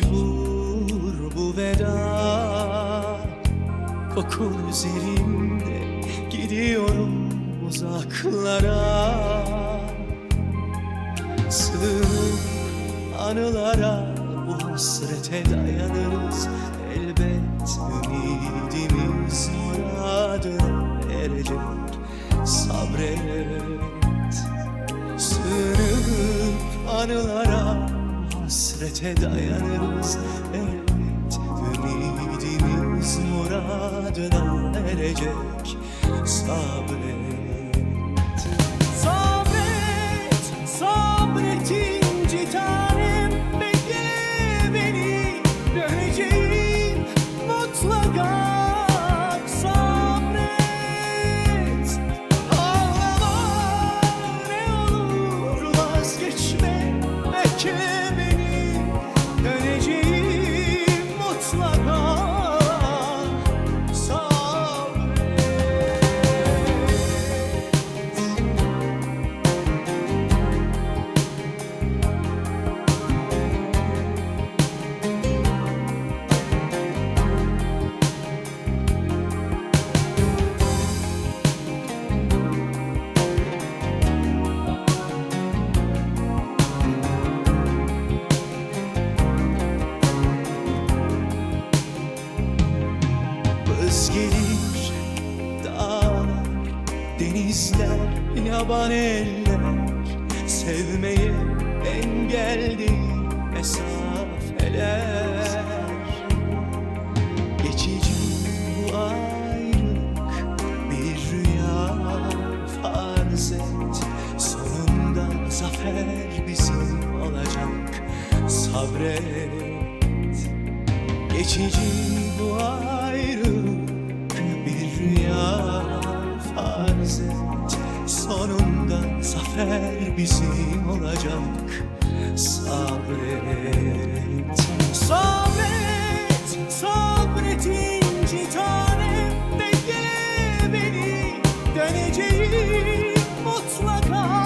Mecbur bu veda. Kokun üzerimde gidiyorum uzaklara. Sığınıp anılara bu hasrete dayanırız. Elbet ümidimiz muradına erecek Sabret. Sığınıp anılara hasrete dayanırız Elbet ümidimiz muradına erecek. Sabret Gelir dağlar, denizler, yaban eller. Sevmeye engel mesafeler. Geçici bu ayrılık bir rüya farz et. Sonunda zafer bizim olacak. Sabret. Geçici bu ayrılık bize Sonunda zafer bizim olacak. Sabret Sabret Sabretinci tanem. Bekle beni Döneceğim mutlaka.